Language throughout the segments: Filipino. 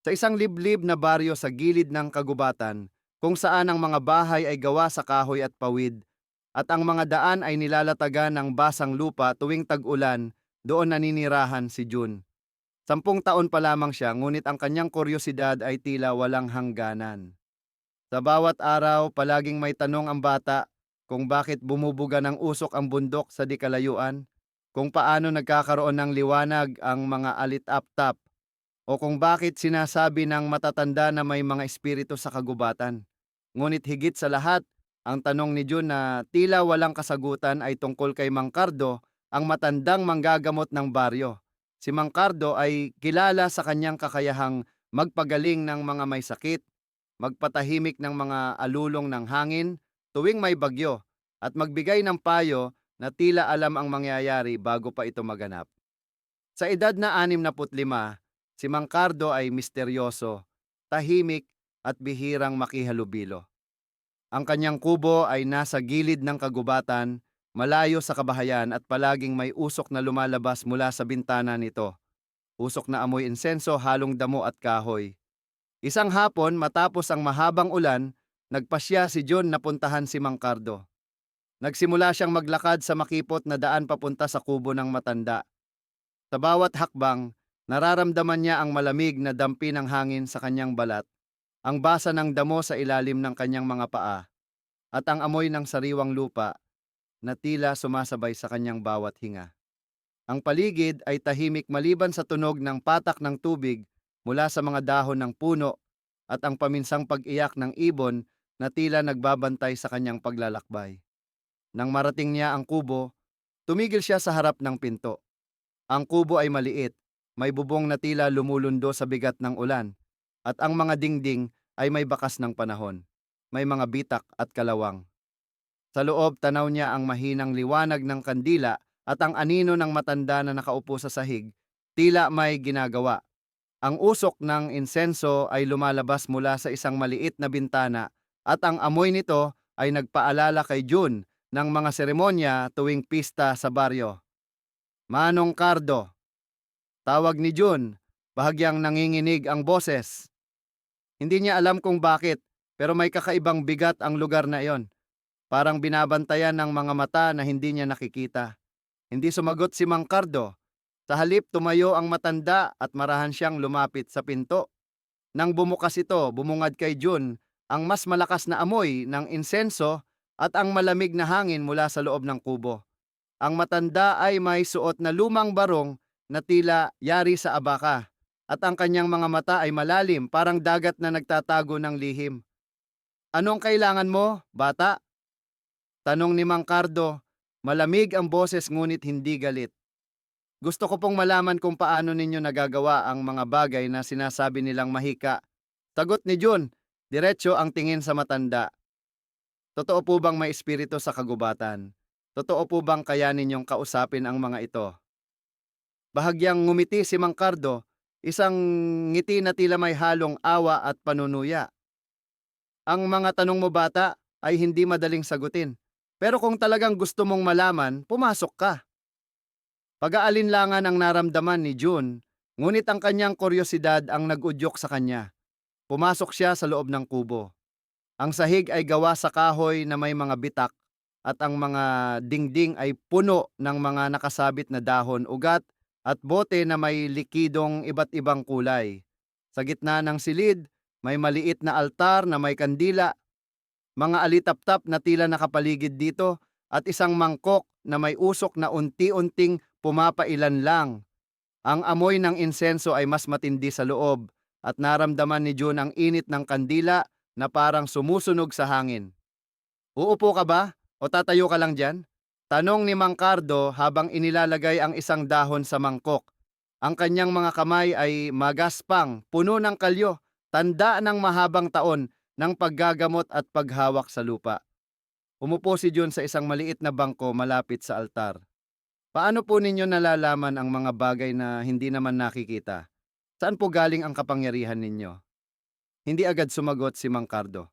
Sa isang liblib na baryo sa gilid ng kagubatan, kung saan ang mga bahay ay gawa sa kahoy at pawid, at ang mga daan ay nilalatagan ng basang lupa tuwing tag-ulan, doon naninirahan si June. Sampung taon pa lamang siya, ngunit ang kanyang kuryosidad ay tila walang hangganan. Sa bawat araw, palaging may tanong ang bata kung bakit bumubuga ng usok ang bundok sa di kalayuan, kung paano nagkakaroon ng liwanag ang mga alitap-tap, o kung bakit sinasabi ng matatanda na may mga espiritu sa kagubatan. Ngunit higit sa lahat, ang tanong ni June na tila walang kasagutan ay tungkol kay Mang Cardo, ang matandang manggagamot ng baryo. Si Mang Cardo ay kilala sa kanyang kakayahang magpagaling ng mga may sakit, magpatahimik ng mga alulong ng hangin tuwing may bagyo, at magbigay ng payo na tila alam ang mangyayari bago pa ito maganap. Sa edad na 65, si Mang Cardo ay misteryoso, tahimik at bihirang makihalubilo. Ang kanyang kubo ay nasa gilid ng kagubatan, malayo sa kabahayan at palaging may usok na lumalabas mula sa bintana nito. Usok na amoy insenso, halong damo at kahoy. Isang hapon, matapos ang mahabang ulan, nagpasya si John na puntahan si Mang Cardo. Nagsimula siyang maglakad sa makipot na daan papunta sa kubo ng matanda. Sa bawat hakbang, nararamdaman niya ang malamig na dampi ng hangin sa kanyang balat, ang basa ng damo sa ilalim ng kanyang mga paa, at ang amoy ng sariwang lupa na tila sumasabay sa kanyang bawat hinga. Ang paligid ay tahimik maliban sa tunog ng patak ng tubig mula sa mga dahon ng puno at ang paminsang pag-iyak ng ibon na tila nagbabantay sa kanyang paglalakbay. Nang marating niya ang kubo, tumigil siya sa harap ng pinto. Ang kubo ay maliit, may bubong na tila lumulundo sa bigat ng ulan, at ang mga dingding ay may bakas ng panahon. May mga bitak at kalawang. Sa loob, tanaw niya ang mahinang liwanag ng kandila at ang anino ng matanda na nakaupo sa sahig, tila may ginagawa. Ang usok ng insenso ay lumalabas mula sa isang maliit na bintana at ang amoy nito ay nagpaalala kay June ng mga seremonya tuwing pista sa baryo. Manong Cardo. Tawag ni June, bahagyang nanginginig ang boses. Hindi niya alam kung bakit, pero may kakaibang bigat ang lugar na iyon. Parang binabantayan ng mga mata na hindi niya nakikita. Hindi sumagot si Mang Cardo. Sa halip tumayo ang matanda at marahan siyang lumapit sa pinto. Nang bumukas ito, bumungad kay June ang mas malakas na amoy ng insenso at ang malamig na hangin mula sa loob ng kubo. Ang matanda ay may suot na lumang barong na tila yari sa abaka at ang kanyang mga mata ay malalim parang dagat na nagtatago ng lihim. Anong kailangan mo, bata? Tanong ni Mang Cardo, malamig ang boses ngunit hindi galit. Gusto ko pong malaman kung paano ninyo nagagawa ang mga bagay na sinasabi nilang mahika. Sagot ni June, diretso ang tingin sa matanda. Totoo po bang may espiritu sa kagubatan? Totoo po bang kaya ninyong kausapin ang mga ito? Bahagyang ngumiti si Mang Cardo, isang ngiti na tila may halong awa at panunuya. Ang mga tanong mo bata ay hindi madaling sagutin. Pero kung talagang gusto mong malaman, pumasok ka. Pag-aalinlangan ang naramdaman ni June, ngunit ang kanyang kuryosidad ang nag-udyok sa kanya. Pumasok siya sa loob ng kubo. Ang sahig ay gawa sa kahoy na may mga bitak at ang mga dingding ay puno ng mga nakasabit na dahon, ugat at bote na may likidong iba't ibang kulay. Sa gitna ng silid, may maliit na altar na may kandila, mga alitap-tap na tila nakapaligid dito at isang mangkok na may usok na unti-unting pumapailan lang. Ang amoy ng insenso ay mas matindi sa loob at naramdaman ni June ang init ng kandila na parang sumusunog sa hangin. Uupo ka ba o tatayo ka lang dyan? Tanong ni Mang Cardo habang inilalagay ang isang dahon sa mangkok. Ang kanyang mga kamay ay magaspang, puno ng kalyo, tanda ng mahabang taon ng paggagamot at paghawak sa lupa. Umupo si June sa isang maliit na bangko malapit sa altar. Paano po ninyo nalalaman ang mga bagay na hindi naman nakikita? Saan po galing ang kapangyarihan ninyo? Hindi agad sumagot si Mang Cardo.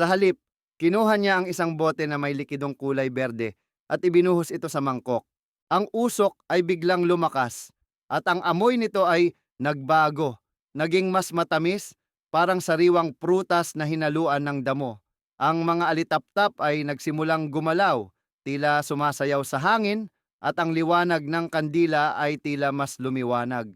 Sa halip, kinuha niya ang isang bote na may likidong kulay berde at ibinuhos ito sa mangkok. Ang usok ay biglang lumakas at ang amoy nito ay nagbago. naging mas matamis, parang sariwang prutas na hinaluan ng damo. Ang mga alitaptap ay nagsimulang gumalaw, tila sumasayaw sa hangin, at ang liwanag ng kandila ay tila mas lumiwanag.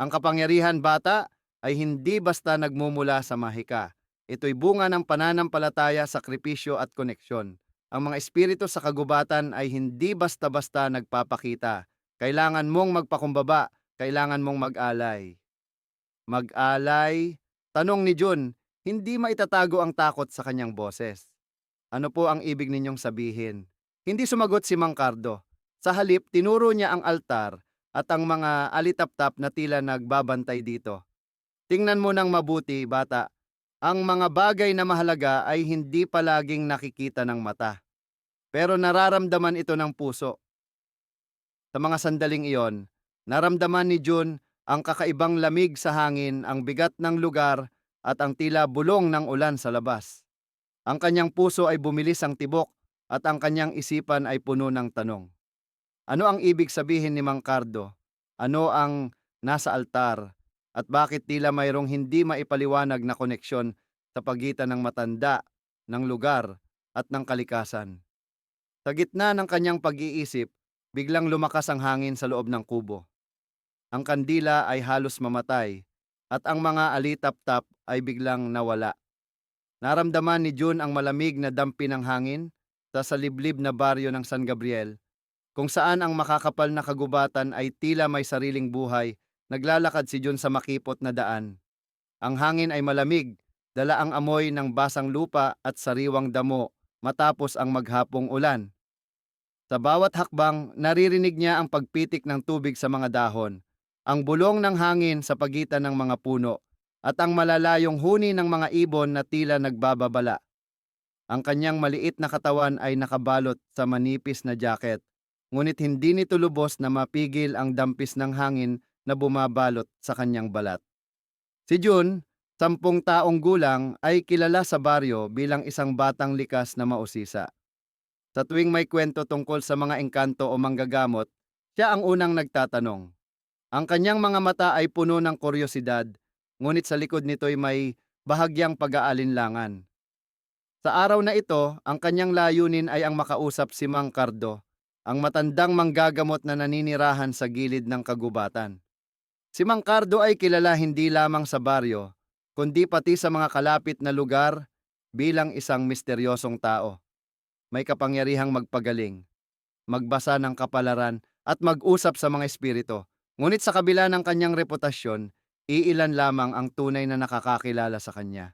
Ang kapangyarihan bata ay hindi basta nagmumula sa mahika. Ito'y bunga ng pananampalataya, sakripisyo at koneksyon. Ang mga espiritu sa kagubatan ay hindi basta-basta nagpapakita. Kailangan mong magpakumbaba, kailangan mong mag-alay. Mag-alay? Tanong ni Jun, hindi maitatago ang takot sa kanyang boses. Ano po ang ibig ninyong sabihin? Hindi sumagot si Mang Cardo. Sa halip, tinuro niya ang altar at ang mga alitaptap na tila nagbabantay dito. Tingnan mo ng mabuti, bata. Ang mga bagay na mahalaga ay hindi palaging nakikita ng mata. Pero nararamdaman ito ng puso. Sa mga sandaling iyon, naramdaman ni Jun ang kakaibang lamig sa hangin, ang bigat ng lugar at ang tila bulong ng ulan sa labas. Ang kanyang puso ay bumilis ang tibok at ang kanyang isipan ay puno ng tanong. Ano ang ibig sabihin ni Mang Cardo? Ano ang nasa altar? At bakit tila mayroong hindi maipaliwanag na koneksyon sa pagitan ng matanda, ng lugar, at ng kalikasan? Sa gitna ng kanyang pag-iisip, biglang lumakas ang hangin sa loob ng kubo. Ang kandila ay halos mamatay at ang mga alitap-tap ay biglang nawala. Naramdaman ni June ang malamig na dampi ng hangin sa saliblib na baryo ng San Gabriel, kung saan ang makakapal na kagubatan ay tila may sariling buhay, naglalakad si June sa makipot na daan. Ang hangin ay malamig, dala ang amoy ng basang lupa at sariwang damo matapos ang maghapong ulan. Sa bawat hakbang, naririnig niya ang pagpitik ng tubig sa mga dahon, ang bulong ng hangin sa pagitan ng mga puno, at ang malalayong huni ng mga ibon na tila nagbababala. Ang kanyang maliit na katawan ay nakabalot sa manipis na jacket, ngunit hindi nito lubos na mapigil ang dampis ng hangin na bumabalot sa kanyang balat. Si June, sampung taong gulang, ay kilala sa baryo bilang isang batang likas na mausisa. Sa tuwing may kwento tungkol sa mga engkanto o manggagamot, siya ang unang nagtatanong. Ang kanyang mga mata ay puno ng kuryosidad, ngunit sa likod nito'y may bahagyang pag-aalinlangan. Sa araw na ito, ang kanyang layunin ay ang makausap si Mang Cardo, ang matandang manggagamot na naninirahan sa gilid ng kagubatan. Si Mang Cardo ay kilala hindi lamang sa baryo, kundi pati sa mga kalapit na lugar bilang isang misteryosong tao. May kapangyarihang magpagaling, magbasa ng kapalaran at mag-usap sa mga espiritu. Ngunit sa kabila ng kanyang reputasyon, iilan lamang ang tunay na nakakakilala sa kanya.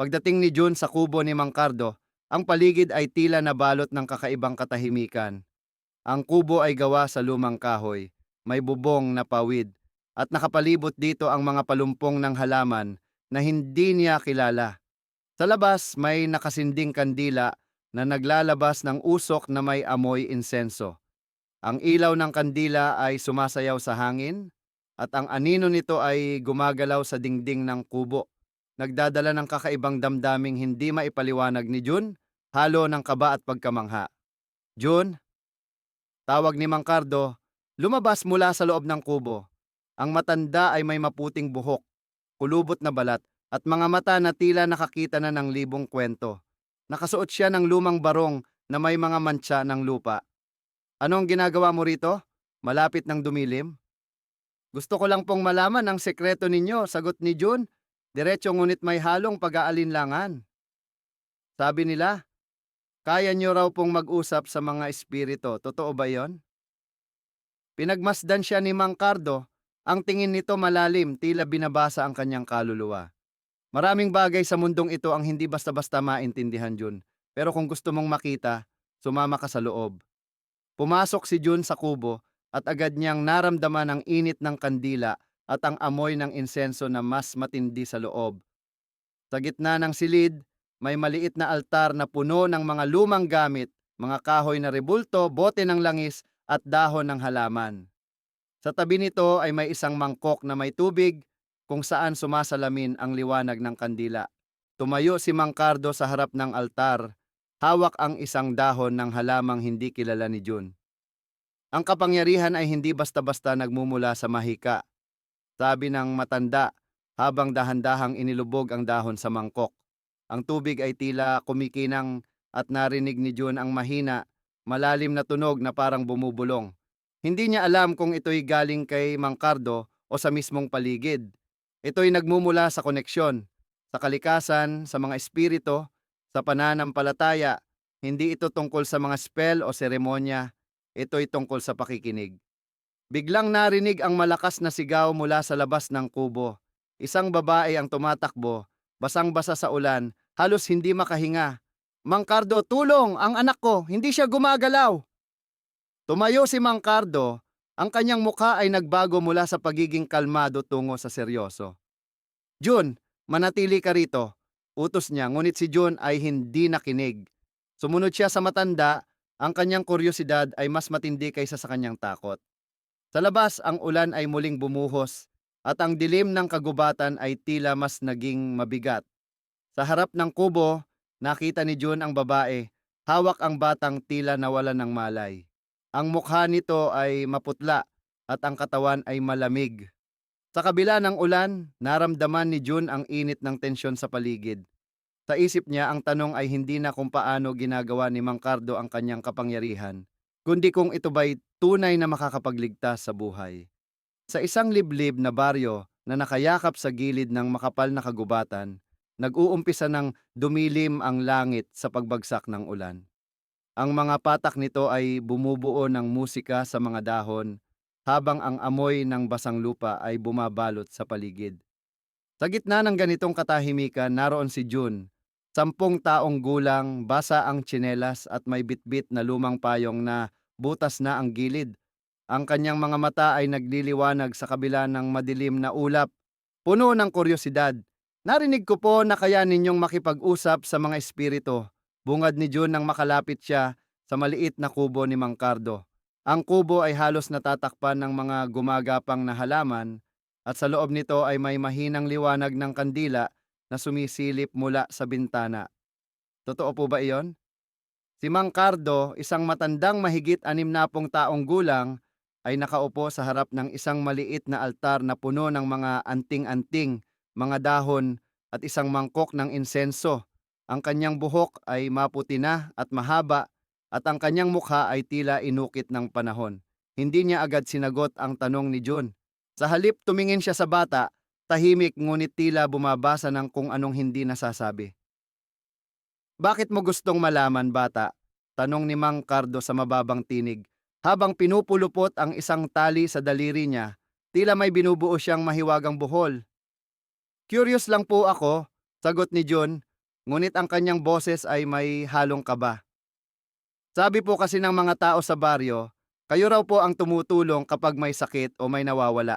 Pagdating ni June sa kubo ni Mang Cardo, ang paligid ay tila nabalot ng kakaibang katahimikan. Ang kubo ay gawa sa lumang kahoy, may bubong na pawid, at nakapalibot dito ang mga palumpong ng halaman na hindi niya kilala. Sa labas may nakasinding kandila na naglalabas ng usok na may amoy insenso. Ang ilaw ng kandila ay sumasayaw sa hangin at ang anino nito ay gumagalaw sa dingding ng kubo. Nagdadala ng kakaibang damdaming hindi maipaliwanag ni Jun, halo ng kaba at pagkamangha. Jun, tawag ni Mang Cardo, lumabas mula sa loob ng kubo. Ang matanda ay may maputing buhok, kulubot na balat, at mga mata na tila nakakita na ng libong kwento. Nakasuot siya ng lumang barong na may mga mantsa ng lupa. Anong ginagawa mo rito? Malapit ng dumilim? Gusto ko lang pong malaman ang sekreto ninyo, sagot ni June. Diretso ngunit may halong pag-aalinlangan. Sabi nila, kaya nyo raw pong mag-usap sa mga espirito. Totoo ba yon? Pinagmasdan siya ni Mang Cardo. Ang tingin nito malalim, tila binabasa ang kanyang kaluluwa. Maraming bagay sa mundong ito ang hindi basta-basta maintindihan, Jun. Pero kung gusto mong makita, sumama ka sa loob. Pumasok si Jun sa kubo at agad niyang naramdaman ang init ng kandila at ang amoy ng insenso na mas matindi sa loob. Sa gitna ng silid, may maliit na altar na puno ng mga lumang gamit, mga kahoy na rebulto, bote ng langis at dahon ng halaman. Sa tabi nito ay may isang mangkok na may tubig kung saan sumasalamin ang liwanag ng kandila. Tumayo si Mang Cardo sa harap ng altar, hawak ang isang dahon ng halamang hindi kilala ni Jun. Ang kapangyarihan ay hindi basta-basta nagmumula sa mahika. Sabi ng matanda, habang dahan-dahang inilubog ang dahon sa mangkok. Ang tubig ay tila kumikinang at narinig ni June ang mahina, malalim na tunog na parang bumubulong. Hindi niya alam kung ito'y galing kay Mang Cardo o sa mismong paligid. Ito'y nagmumula sa koneksyon, sa kalikasan, sa mga espirito, sa pananampalataya. Hindi ito tungkol sa mga spell o seremonya, ito'y tungkol sa pakikinig. Biglang narinig ang malakas na sigaw mula sa labas ng kubo. Isang babae ang tumatakbo, basang-basa sa ulan, halos hindi makahinga. Mang Cardo, tulong! Ang anak ko, hindi siya gumagalaw! Tumayo si Mang Cardo, ang kanyang mukha ay nagbago mula sa pagiging kalmado tungo sa seryoso. June, manatili ka rito. Utos niya, ngunit si June ay hindi nakinig. Sumunod siya sa matanda, ang kanyang kuryosidad ay mas matindi kaysa sa kanyang takot. Sa labas, ang ulan ay muling bumuhos at ang dilim ng kagubatan ay tila mas naging mabigat. Sa harap ng kubo, nakita ni June ang babae, hawak ang batang tila nawala ng malay. Ang mukha nito ay maputla at ang katawan ay malamig. Sa kabila ng ulan, naramdaman ni June ang init ng tensyon sa paligid. Sa isip niya, ang tanong ay hindi na kung paano ginagawa ni Mang Cardo ang kanyang kapangyarihan, kundi kung ito ba'y tunay na makakapagligtas sa buhay. Sa isang liblib na baryo na nakayakap sa gilid ng makapal na kagubatan, nag-uumpisa ng dumilim ang langit sa pagbagsak ng ulan. Ang mga patak nito ay bumubuo ng musika sa mga dahon habang ang amoy ng basang lupa ay bumabalot sa paligid. Sa gitna ng ganitong katahimikan, naroon si June. Sampung taong gulang, basa ang tsinelas at may bitbit na lumang payong na butas na ang gilid. Ang kanyang mga mata ay nagliliwanag sa kabila ng madilim na ulap, puno ng kuryosidad. Narinig ko po na kaya ninyong makipag-usap sa mga espiritu. Bungad ni June nang makalapit siya sa maliit na kubo ni Mang Cardo. Ang kubo ay halos natatakpan ng mga gumagapang na halaman at sa loob nito ay may mahinang liwanag ng kandila na sumisilip mula sa bintana. Totoo po ba iyon? Si Mang Cardo, isang matandang mahigit anim na pong taong gulang, ay nakaupo sa harap ng isang maliit na altar na puno ng mga anting-anting, mga dahon at isang mangkok ng insenso. Ang kanyang buhok ay maputi na at mahaba at ang kanyang mukha ay tila inukit ng panahon. Hindi niya agad sinagot ang tanong ni June. Sa halip tumingin siya sa bata, tahimik ngunit tila bumabasa ng kung anong hindi nasasabi. Bakit mo gustong malaman, bata? Tanong ni Mang Cardo sa mababang tinig. Habang pinupulupot ang isang tali sa daliri niya, tila may binubuo siyang mahiwagang buhol. Curious lang po ako, sagot ni June, ngunit ang kanyang boses ay may halong kaba. Sabi po kasi ng mga tao sa baryo, kayo raw po ang tumutulong kapag may sakit o may nawawala.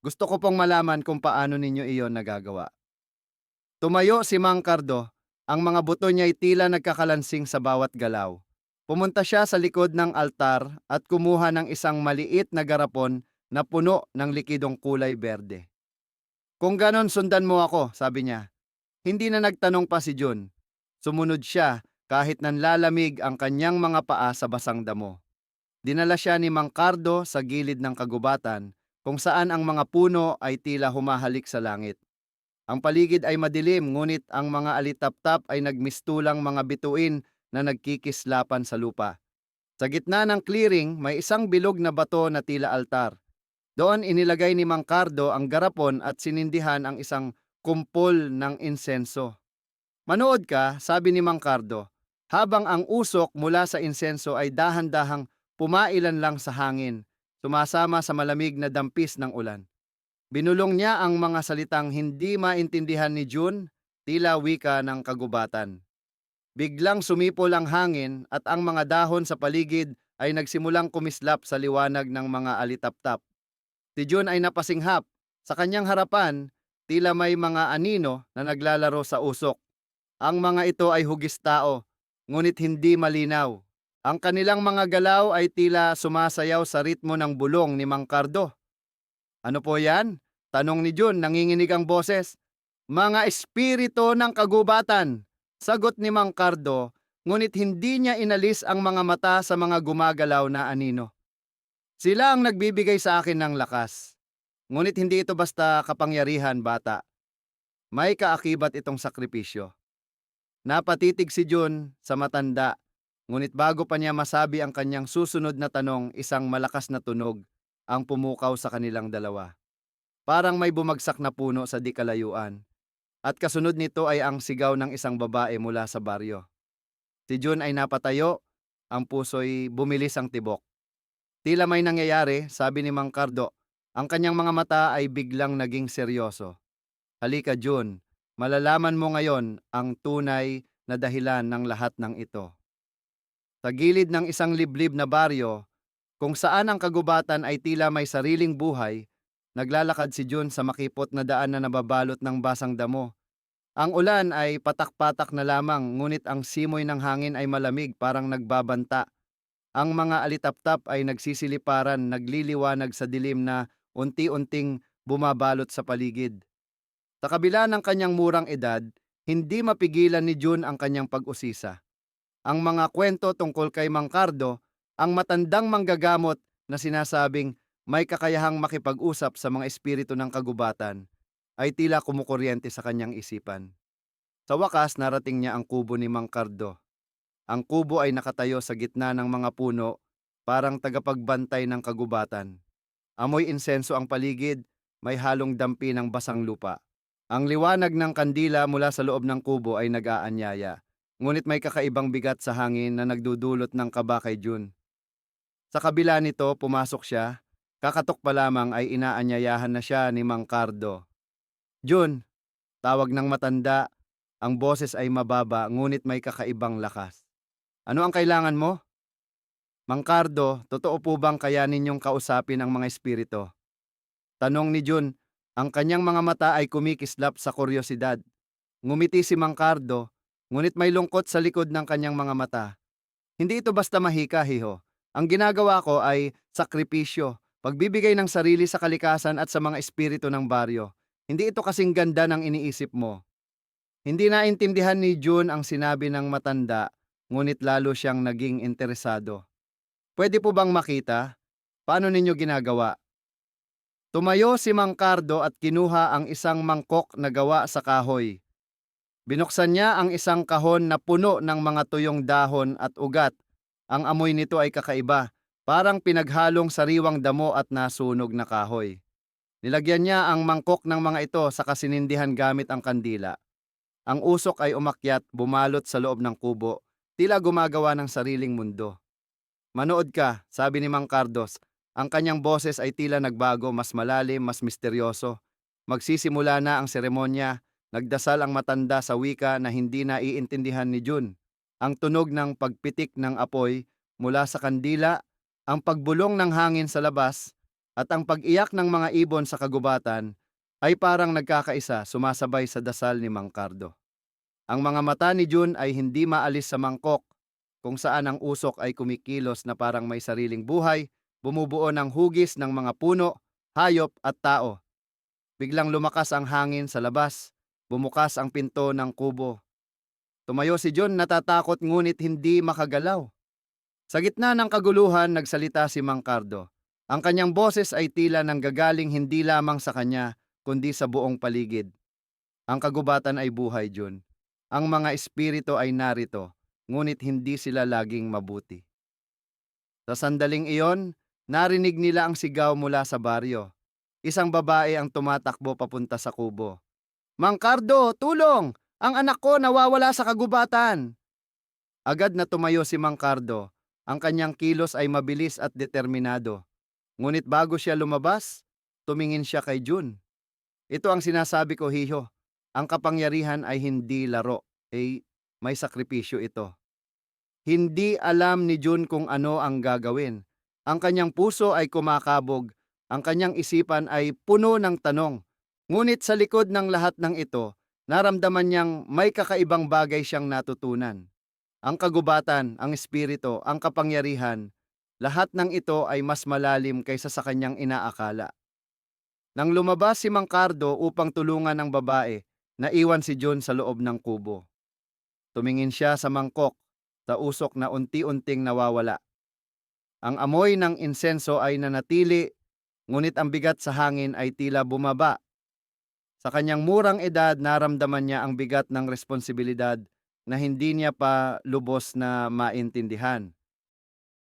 Gusto ko pong malaman kung paano ninyo iyon nagagawa. Tumayo si Mang Cardo, ang mga buto niya ay tila nagkakalansing sa bawat galaw. Pumunta siya sa likod ng altar at kumuha ng isang maliit na garapon na puno ng likidong kulay berde. Kung ganon sundan mo ako, sabi niya. Hindi na nagtanong pa si June. Sumunod siya kahit nanlalamig ang kanyang mga paa sa basang damo. Dinala siya ni Mang Cardo sa gilid ng kagubatan kung saan ang mga puno ay tila humahalik sa langit. Ang paligid ay madilim ngunit ang mga alitap-tap ay nagmistulang mga bituin na nagkikislapan sa lupa. Sa gitna ng clearing may isang bilog na bato na tila altar. Doon inilagay ni Mang Cardo ang garapon at sinindihan ang isang kumpol ng insenso. Manood ka, sabi ni Mang Cardo, habang ang usok mula sa insenso ay dahan-dahang pumailan lang sa hangin, sumasama sa malamig na dampis ng ulan. Binulong niya ang mga salitang hindi maintindihan ni June, tila wika ng kagubatan. Biglang sumipol ang hangin at ang mga dahon sa paligid ay nagsimulang kumislap sa liwanag ng mga alitap-tap. Si June ay napasinghap. Sa kanyang harapan, tila may mga anino na naglalaro sa usok. Ang mga ito ay hugis tao, ngunit hindi malinaw. Ang kanilang mga galaw ay tila sumasayaw sa ritmo ng bulong ni Mang Cardo. Ano po yan? Tanong ni June, nanginginig ang boses. Mga espiritu ng kagubatan, sagot ni Mang Cardo, ngunit hindi niya inalis ang mga mata sa mga gumagalaw na anino. Sila ang nagbibigay sa akin ng lakas. Ngunit hindi ito basta kapangyarihan, bata. May kaakibat itong sakripisyo. Napatitig si Jun sa matanda, ngunit bago pa niya masabi ang kanyang susunod na tanong, isang malakas na tunog ang pumukaw sa kanilang dalawa. Parang may bumagsak na puno sa di kalayuan. At kasunod nito ay ang sigaw ng isang babae mula sa baryo. Si Jun ay napatayo, ang puso'y bumilis ang tibok. Tila may nangyayari, sabi ni Mang Cardo, ang kanyang mga mata ay biglang naging seryoso. Halika Jun, malalaman mo ngayon ang tunay na dahilan ng lahat ng ito. Sa gilid ng isang liblib na baryo, kung saan ang kagubatan ay tila may sariling buhay, naglalakad si Jun sa makipot na daan na nababalot ng basang damo. Ang ulan ay patak-patak na lamang ngunit ang simoy ng hangin ay malamig parang nagbabanta. Ang mga alitaptap ay nagsisiliparan, nagliliwanag sa dilim na unti-unting bumabalot sa paligid. Sa kabila ng kanyang murang edad, hindi mapigilan ni Jun ang kanyang pag-usisa. Ang mga kwento tungkol kay Mang Cardo, ang matandang manggagamot na sinasabing may kakayahang makipag-usap sa mga espiritu ng kagubatan, ay tila kumukuryente sa kanyang isipan. Sa wakas, narating niya ang kubo ni Mang Cardo. Ang kubo ay nakatayo sa gitna ng mga puno, parang tagapagbantay ng kagubatan. Amoy insenso ang paligid, may halong dampi ng basang lupa. Ang liwanag ng kandila mula sa loob ng kubo ay nag-aanyaya, ngunit may kakaibang bigat sa hangin na nagdudulot ng kaba kay Jun. Sa kabila nito, pumasok siya, kakatok pa lamang ay inaanyayahan na siya ni Mang Cardo. Jun, tawag ng matanda, ang boses ay mababa ngunit may kakaibang lakas. Ano ang kailangan mo? Mang Cardo, totoo po bang kaya ninyong kausapin ang mga espiritu? Tanong ni Jun, ang kanyang mga mata ay kumikislap sa kuryosidad. Ngumiti si Mang Cardo, ngunit may lungkot sa likod ng kanyang mga mata. Hindi ito basta mahika, hiho. Ang ginagawa ko ay sakripisyo, pagbibigay ng sarili sa kalikasan at sa mga espiritu ng baryo. Hindi ito kasing ganda ng iniisip mo. Hindi naintindihan ni June ang sinabi ng matanda, ngunit lalo siyang naging interesado. Pwede po bang makita? Paano ninyo ginagawa? Tumayo si Mang Cardo at kinuha ang isang mangkok na gawa sa kahoy. Binuksan niya ang isang kahon na puno ng mga tuyong dahon at ugat. Ang amoy nito ay kakaiba, parang pinaghalong sariwang damo at nasunog na kahoy. Nilagyan niya ang mangkok ng mga ito sa kasinindihan gamit ang kandila. Ang usok ay umakyat, bumalot sa loob ng kubo, tila gumagawa ng sariling mundo. Manood ka, sabi ni Mang Cardos. Ang kanyang boses ay tila nagbago, mas malalim, mas misteryoso. Magsisimula na ang seremonya, nagdasal ang matanda sa wika na hindi naiintindihan ni Jun. Ang tunog ng pagpitik ng apoy mula sa kandila, ang pagbulong ng hangin sa labas, at ang pag-iyak ng mga ibon sa kagubatan ay parang nagkakaisa sumasabay sa dasal ni Mang Cardo. Ang mga mata ni Jun ay hindi maalis sa mangkok, kung saan ang usok ay kumikilos na parang may sariling buhay, bumubuo ng hugis ng mga puno, hayop at tao. Biglang lumakas ang hangin sa labas, bumukas ang pinto ng kubo. Tumayo si John natatakot ngunit hindi makagalaw. Sa gitna ng kaguluhan, nagsalita si Mang Cardo. Ang kanyang boses ay tila nanggagaling hindi lamang sa kanya, kundi sa buong paligid. Ang kagubatan ay buhay, John. Ang mga espiritu ay narito, ngunit hindi sila laging mabuti. Sa sandaling iyon, narinig nila ang sigaw mula sa baryo. Isang babae ang tumatakbo papunta sa kubo. Mang Cardo, tulong! Ang anak ko nawawala sa kagubatan! Agad na tumayo si Mang Cardo. Ang kanyang kilos ay mabilis at determinado. Ngunit bago siya lumabas, tumingin siya kay Jun. Ito ang sinasabi ko, Hiho. Ang kapangyarihan ay hindi laro. Eh, may sakripisyo ito. Hindi alam ni Jun kung ano ang gagawin. Ang kanyang puso ay kumakabog. Ang kanyang isipan ay puno ng tanong. Ngunit sa likod ng lahat ng ito, naramdaman niyang may kakaibang bagay siyang natutunan. Ang kagubatan, ang espiritu, ang kapangyarihan, lahat ng ito ay mas malalim kaysa sa kanyang inaakala. Nang lumabas si Mang Cardo upang tulungan ng babae, naiwan si John sa loob ng kubo. Tumingin siya sa mangkok, sa usok na unti-unting nawawala. Ang amoy ng insenso ay nanatili, ngunit ang bigat sa hangin ay tila bumaba. Sa kanyang murang edad, naramdaman niya ang bigat ng responsibilidad na hindi niya pa lubos na maintindihan.